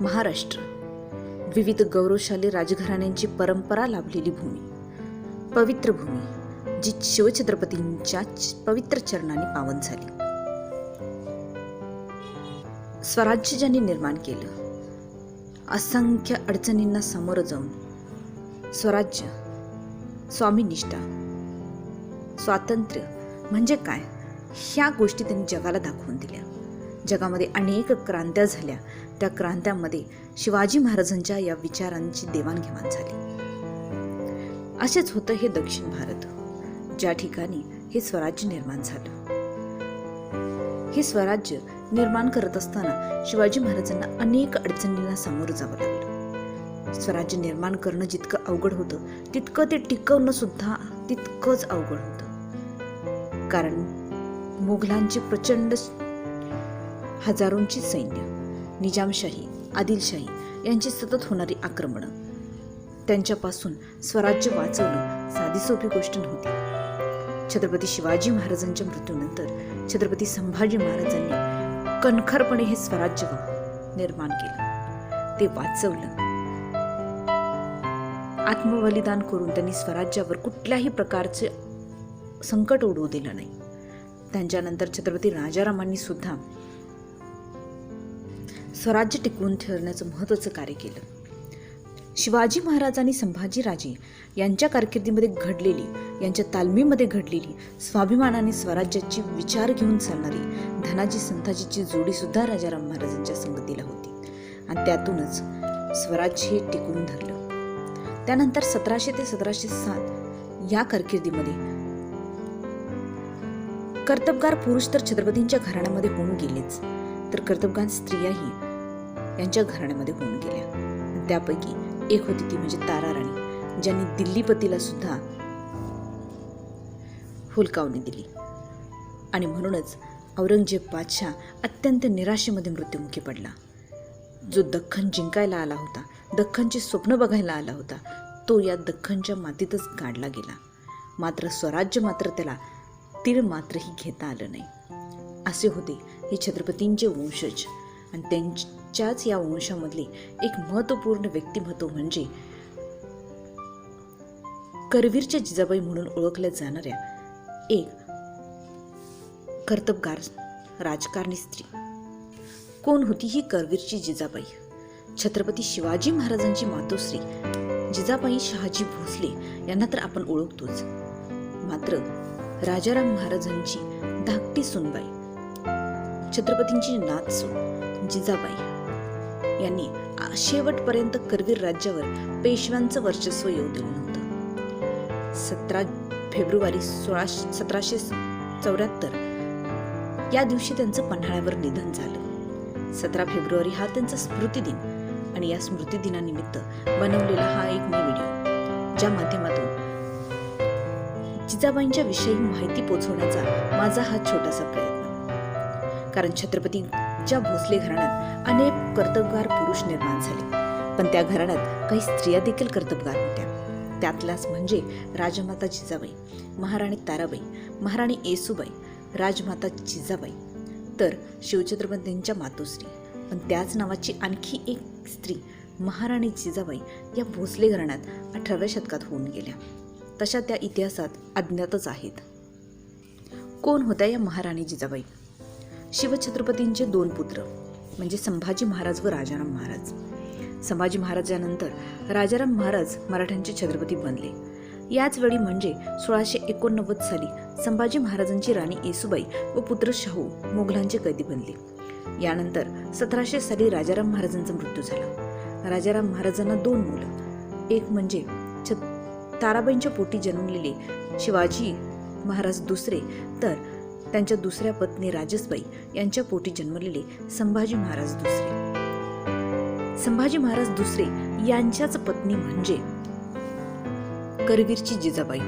महाराष्ट्र. विविध गौरवशाली राजघराण्यांची परंपरा लाभलेली भूमी. पवित्र भूमी जी शिवछत्रपतींच्या च- पवित्र चरणाने पावन झाली. स्वराज्य ज्यांनी निर्माण केलं असंख्य अडचणींना सामोरं जाऊन स्वराज्य स्वामीनिष्ठा स्वातंत्र्य म्हणजे काय ह्या गोष्टी त्यांनी जगाला दाखवून दिल्या. जगामध्ये अनेक क्रांत्या झाल्या. त्या क्रांत्यामध्ये शिवाजी महाराजांच्या या विचारांची देवाणघेवाण झाली. असेच होतं हे दक्षिण भारत. ज्या ठिकाणी हे स्वराज्य निर्माण झालं. हे स्वराज्य निर्माण करत असताना शिवाजी महाराजांना अनेक अडचणींना सामोरं जावं लागलं. स्वराज्य निर्माण करणं जितकं अवघड होतं तितकं ते टिकवणं सुद्धा तितकंच अवघड होतं. कारण मुघलांची प्रचंड हजारोंची सैन्य निजामशाही आदिलशाही यांची सतत होणारी आक्रमणं. त्यांच्यापासून स्वराज्य वाचवणं साधी सोपी गोष्ट नव्हती. छत्रपती शिवाजी महाराजांच्या मृत्यूनंतर छत्रपती संभाजी महाराजांनी कणखरपणे हे स्वराज्य निर्माण केलं. ते वाचवलं. आत्मबलिदान करून त्यांनी स्वराज्यावर कुठल्याही प्रकारचे संकट ओढवू दिलं नाही. त्यांच्यानंतर छत्रपती राजारामांनी सुद्धा स्वराज्य टिकवून ठेवण्याचं महत्त्वाचं कार्य केलं. शिवाजी महाराज आणि संभाजीराजे यांच्या कारकिर्दीमध्ये घडलेली यांच्या तालमीमध्ये घडलेली स्वाभिमानाने स्वराज्याची विचार घेऊन चालणारी धनाजी संताजीची जोडीसुद्धा राजाराम महाराजांच्या संगतीला होती. आणि त्यातूनच स्वराज्य हे टिकून धरलं. त्यानंतर सतराशे ते सतराशे सात या कारकिर्दीमध्ये कर्तबगार पुरुष तर छत्रपतींच्या घराण्यामध्ये होऊन गेलेच. तर कर्तबगार स्त्रियाही यांच्या घराण्यामध्ये होऊन गेल्या. त्यापैकी एक होती ती म्हणजे तारा राणी ज्यांनी दिल्लीपतीला सुद्धा हुलकावणी दिली. आणि म्हणूनच औरंगजेब बादशाह अत्यंत निराशेमध्ये मृत्युमुखी पडला. जो दख्खन जिंकायला आला होता दख्खनचे स्वप्न बघायला आला होता तो या दख्खनच्या मातीतच गाडला गेला. मात्र स्वराज्य मात्र त्याला तीळ मात्रही घेता आलं नाही. असे होते हे छत्रपतींचे वंशज. आणि त्यांच्याच या वंशामधले एक महत्त्वपूर्ण व्यक्तिमत्व म्हणजे करवीरच्या जिजाबाई म्हणून ओळखल्या जाणाऱ्या एक कर्तबगार राजकारणी स्त्री. कोण होती ही करवीरची जिजाबाई? छत्रपती शिवाजी महाराजांची मातोश्री जिजाबाई शहाजी भोसले यांना तर आपण ओळखतोच. मात्र राजाराम महाराजांची धाकटी सुनबाई छत्रपतींची नात सून जिजाबाई यांनी शेवटपर्यंत करवीर राज्यावर पेशव्यांचं वर्चस्व येऊ दिलं नव्हतं. सतरा फेब्रुवारी सोळा सतराशे चौऱ्याहत्तर या दिवशी त्यांचं पन्हाळ्यावर निधन झालं. सतरा फेब्रुवारी हा त्यांचा स्मृतिदिन आणि या स्मृतिदिनानिमित्त बनवलेला हा एक मी व्हिडिओ ज्या माध्यमातून जिजाबाईंच्या विषयी माहिती पोहोचवण्याचा माझा हा छोटासा प्रयत्न. कारण छत्रपती ज्या भोसले घराण्यात अनेक कर्तबगार पुरुष निर्माण झाले. पण त्या घराण्यात काही स्त्रिया देखील कर्तबगार होत्या. त्यातल्याच म्हणजे राजमाता जिजाबाई महाराणी ताराबाई महाराणी येसुबाई राजमाता जिजाबाई तर शिवछत्रपतींच्या मातोश्री. पण त्याच नावाची आणखी एक स्त्री महाराणी जिजाबाई या भोसले घराण्यात अठराव्या शतकात होऊन गेल्या. तशा त्या इतिहासात अज्ञातच आहेत. कोण होत्या या महाराणी जिजाबाई? शिवछत्रपतींचे दोन पुत्र म्हणजे संभाजी महाराज व राजाराम महाराज. संभाजी महाराजानंतर राजाराम महाराज मराठ्यांचे छत्रपती बनले. याच वेळी म्हणजे सोळाशे एकोणनव्वद साली संभाजी महाराजांची राणी येसुबाई व पुत्र शाहू मोगलांचे कैदी बनले. यानंतर सतराशे साली राजाराम महाराजांचा मृत्यू झाला. राजाराम महाराजांना दोन मुलं एक म्हणजे छ ताराबाईंच्या पोटी जन्मलेले शिवाजी महाराज दुसरे तर त्यांच्या दुसऱ्या पत्नी राजसबाई यांच्या पोटी जन्मलेले संभाजी महाराज दुसरे. संभाजी महाराज दुसरे यांच्याच पत्नी म्हणजे करवीरची जिजाबाई.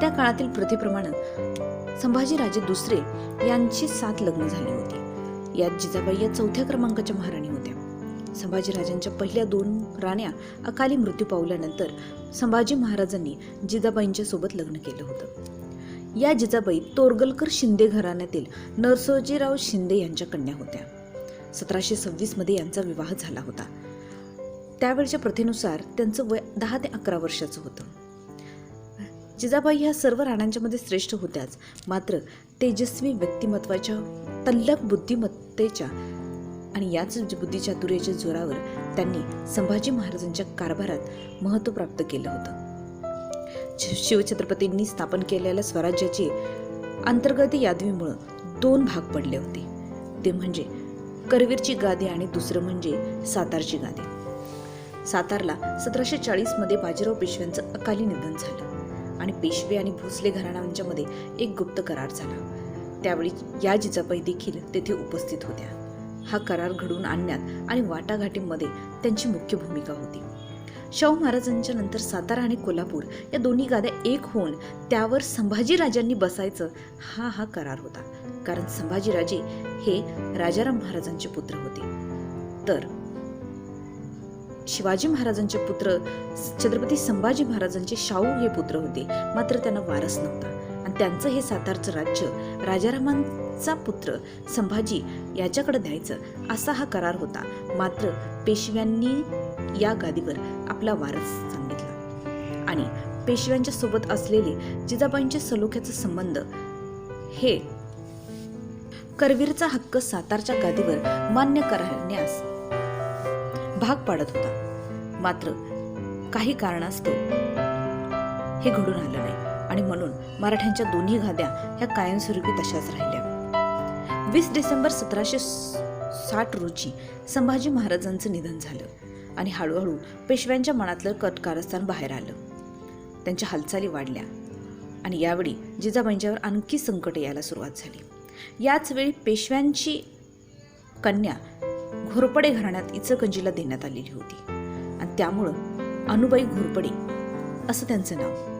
त्या काळातील प्रथेप्रमाणे संभाजीराजे दुसरे यांची सात लग्न झाली होती. यात जिजाबाई या चौथ्या क्रमांकाच्या महाराणी होत्या. संभाजीराजांच्या पहिल्या दोन राण्या अकाली मृत्यू पावल्यानंतर संभाजी महाराजांनी जिजाबाईंच्या सोबत लग्न केलं होतं. या जिजाबाई तोरगलकर शिंदे घराण्यातील नरसोजीराव शिंदे यांच्या कन्या होत्या. सतराशे सव्वीसमध्ये यांचा विवाह झाला होता. त्यावेळच्या प्रथेनुसार त्यांचं वय दहा ते अकरा वर्षाचं होतं. जिजाबाई ह्या सर्व राण्यांच्यामध्ये श्रेष्ठ होत्याच. मात्र तेजस्वी व्यक्तिमत्वाच्या तल्लक बुद्धिमत्तेच्या आणि याच बुद्धिचातुर्याच्या जोरावर त्यांनी संभाजी महाराजांच्या कारभारात महत्त्व प्राप्त केलं होतं. शिवछत्रपतींनी स्थापन केलेल्या स्वराज्याचे अंतर्गत यादवीमुळं दोन भाग पडले होते. ते म्हणजे करवीरची गादी आणि दुसरं म्हणजे सातारची गादी. सातारला सतराशे चाळीसमध्ये बाजीराव पेशव्यांचं अकाली निधन झालं आणि पेशवे आणि भोसले घराण्यांच्यामध्ये एक गुप्त करार झाला. त्यावेळी या जिजाबाई देखील तेथे उपस्थित होत्या. हा करार घडवून आणण्यात आणि वाटाघाटींमध्ये त्यांची मुख्य भूमिका होती. शाहू महाराजांच्या नंतर सातारा आणि कोल्हापूर या दोन्ही गाद्या एक होऊन त्यावर संभाजीराजांनी बसायचं हा हा करार होता. कारण संभाजीराजे हे राजाराम महाराजांचे पुत्र होते. तर शिवाजी महाराजांचे पुत्र छत्रपती संभाजी महाराजांचे शाहू हे पुत्र होते. मात्र त्यांना वारस नव्हता. आणि त्यांचं हे सातारचं राज्य राजारामांचा पुत्र संभाजी याच्याकडे द्यायचं असा हा करार होता. मात्र पेशव्यांनी या गादीवर आपला वारस सांगितला. आणि पेशव्यांच्या सोबत असलेले जिजाबाईंच्या सलोख्याचा संबंध हे करवीरचा हक्क सातारच्या गादीवर मान्य करण्यास भाग पाडत होता. मात्र काही कारणास्तव हे घडून आलं नाही आणि म्हणून मराठ्यांच्या दोन्ही गाद्या ह्या कायमस्वरूपी तशाच राहिल्या. वीस डिसेंबर सतराशे साठ रोजी संभाजी महाराजांचं निधन झालं. आणि हळूहळू पेशव्यांच्या मनातलं कटकारस्थान बाहेर आलं. त्यांच्या हालचाली वाढल्या आणि यावेळी जिजाबाईंच्यावर आणखी संकट यायला सुरुवात झाली. याच वेळी पेशव्यांची कन्या घोरपडे घराण्यात इचकंजीला देण्यात आलेली होती. आणि त्यामुळं अनुबाई घोरपडे असं त्यांचं नाव.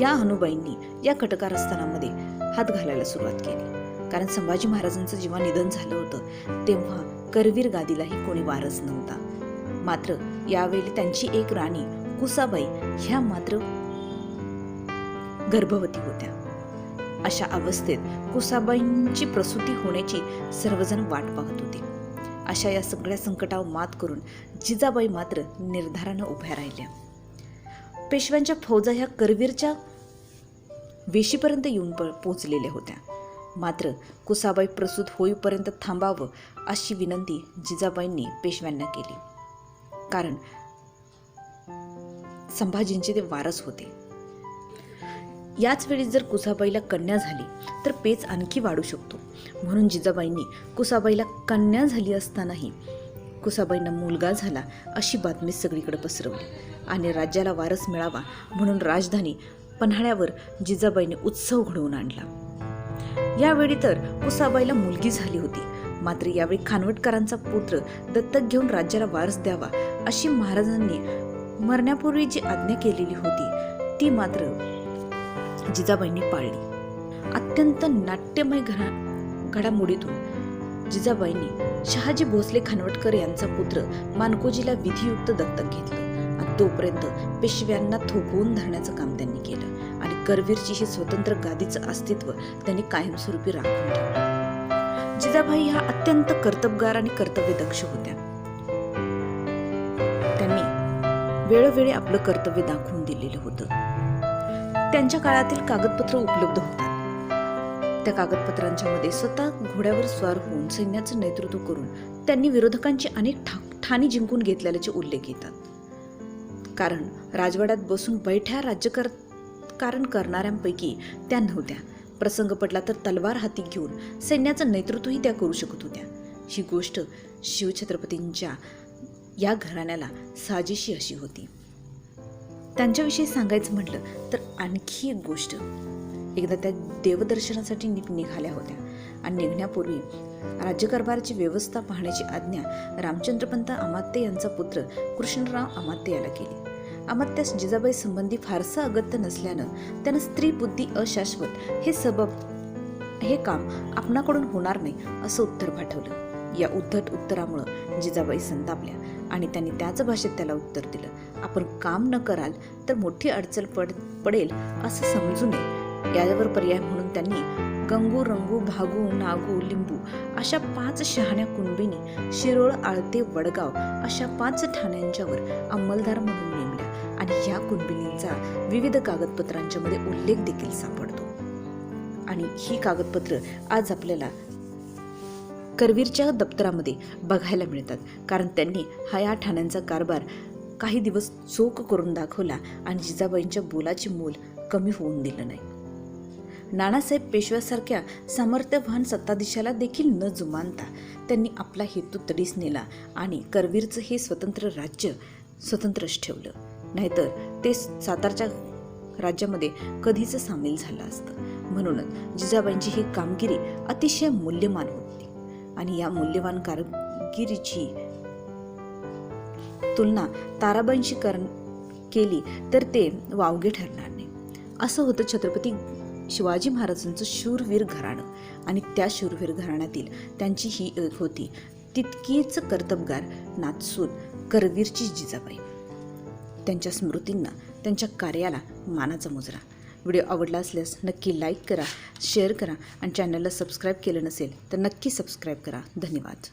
या अनुबाईंनी या कटकारस्थानामध्ये हात घालायला सुरुवात केली. कारण संभाजी महाराजांचं जेव्हा निधन झालं होतं तेव्हा करवीर गादीलाही कोणी वारस नव्हता. मात्र यावेळी त्यांची एक राणी कुसाबाई ह्या मात्र गर्भवती होत्या. अशा अवस्थेत कुसाबाईंची प्रसूती होण्याची सर्वजण वाट पाहत होते. अशा या सगळ्या संकटावर मात करून जिजाबाई मात्र निर्धारानं उभ्या राहिल्या. पेशव्यांच्या फौजा ह्या करवीरच्या वेशीपर्यंत येऊन पोचलेल्या होत्या. मात्र कुसाबाई प्रसूत होईपर्यंत थांबावं अशी विनंती जिजाबाईंनी पेशव्यांना केली. कारण संभाजींचे ते वारस होते. याच वेळी जर कुसाबाईला कन्या झाली तर पेच आणखी वाढू शकतो. म्हणून जिजाबाईंनी कुसाबाईला कन्या झाली असतानाही कुसाबाईंना मुलगा झाला अशी बातमी सगळीकडे पसरवली आणि राज्याला वारस मिळावा म्हणून राजधानी पन्हाळ्यावर जिजाबाईने उत्सव घडवून आणला. यावेळी तर कुसाबाईला मुलगी झाली होती. मात्र यावेळी खानवटकरांचा पुत्र दत्तक घेऊन राज्याला वारस द्यावा अशी महाराजांनी मरण्यापूर्वी जी आज्ञा केलेली होती ती मात्र जिजाबाईंनी पाळली. अत्यंत नाट्यमय घरा घडामोडीतून जिजाबाईंनी शहाजी भोसले खानवटकर यांचा पुत्र मानकोजीला विधियुक्त दत्तक घेतलं आणि तोपर्यंत पेशव्यांना थोपवून धरण्याचं काम त्यांनी केलं आणि करवीरची ही स्वतंत्र गादीचं अस्तित्व त्यांनी कायमस्वरूपी राखून ठेवलं. जिजाबाई ह्या अत्यंत कर्तबगार आणि कर्तव्यदक्ष होत्या. त्यांनी वेळोवेळी आपलं कर्तव्य दाखवून दिलेलं होतं. त्यांच्या काळातील कागदपत्र उपलब्ध होतात. त्या कागदपत्रांच्या मध्ये स्वतः घोड्यावर स्वार होऊन सैन्याचं नेतृत्व करून त्यांनी विरोधकांची अनेक ठा- ठाणी जिंकून घेतलेल्याचे उल्लेख येतात. कारण राजवाड्यात बसून बैठ्या राज्यकर कारण करणाऱ्यांपैकी त्या नव्हत्या. प्रसंग पडला तर तलवार हाती घेऊन सैन्याचं नेतृत्वही त्या करू शकत होत्या. ही गोष्ट शिवछत्रपतींच्या या घराण्याला साजेशी अशी होती. त्यांच्याविषयी सांगायचं म्हटलं तर आणखी एक गोष्ट. एकदा त्या देवदर्शनासाठी नि- निघाल्या होत्या आणि निघण्यापूर्वी राज्यकारभाराची व्यवस्था पाहण्याची आज्ञा रामचंद्रपंत अमात्य यांचा पुत्र कृष्णराव अमात्य याला केली. अमात्यास जिजाबाई संबंधी फारसं अगत्य नसल्यानं त्यानं स्त्री बुद्धी अशाश्वत हे सबब हे काम आपणाकडून होणार नाही असं उत्तर पाठवलं. या उद्धट उत्तरामुळं जिजाबाई संतापल्या आणि त्यांनी त्याच भाषेत त्याला उत्तर दिलं. आपण काम न कराल तर मोठी अडचण पड पडेल असं समजू नये. यावर पर्याय म्हणून त्यांनी गंगू रंगू भागू नागू लिंबू अशा पाच शहाण्या कुणबीने शिरोळ आळते वडगाव अशा पाच ठाण्यांच्यावर अंमलदार म्हणून आणि या विविध कागदपत्रांच्या मध्ये उल्लेख देखील सापडतो. आणि ही कागदपत्र आज आपल्याला करवीरच्या दप्तरामध्ये बघायला मिळतात. कारण त्यांनी हा या ठाण्यांचा कारभार काही दिवस चोख करून दाखवला आणि जिजाबाईंच्या बोलाची मोल कमी होऊन दिलं नाही. नानासाहेब पेशव्यासारख्या सामर्थ्यवान सत्ताधीशाला देखील न जुमानता त्यांनी आपला हेतू तडीस नेला आणि करवीरचं हे स्वतंत्र राज्य स्वतंत्रच ठेवलं. नाहीतर ते सातारच्या राज्यामध्ये कधीच सामील झालं असतं. म्हणूनच जिजाबाईंची ही कामगिरी अतिशय मूल्यवान होती. आणि या मूल्यवान कामगिरीची तुलना ताराबाईंशी कर केली तर ते वावगे ठरणार नाही. असं होतं छत्रपती शिवाजी महाराजांचं शूरवीर घराणं. आणि त्या शूरवीर घराण्यातील त्यांची ही एक होती तितकीच कर्तबगार नाचसून करवीरची जिजाबाई. त्यांच्या स्मृतींना त्यांच्या कार्याला मानाचा मुजरा. व्हिडिओ आवडला असल्यास नक्की लाईक करा शेअर करा आणि चॅनलला सबस्क्राईब केलं नसेल तर नक्की सबस्क्राईब करा. धन्यवाद.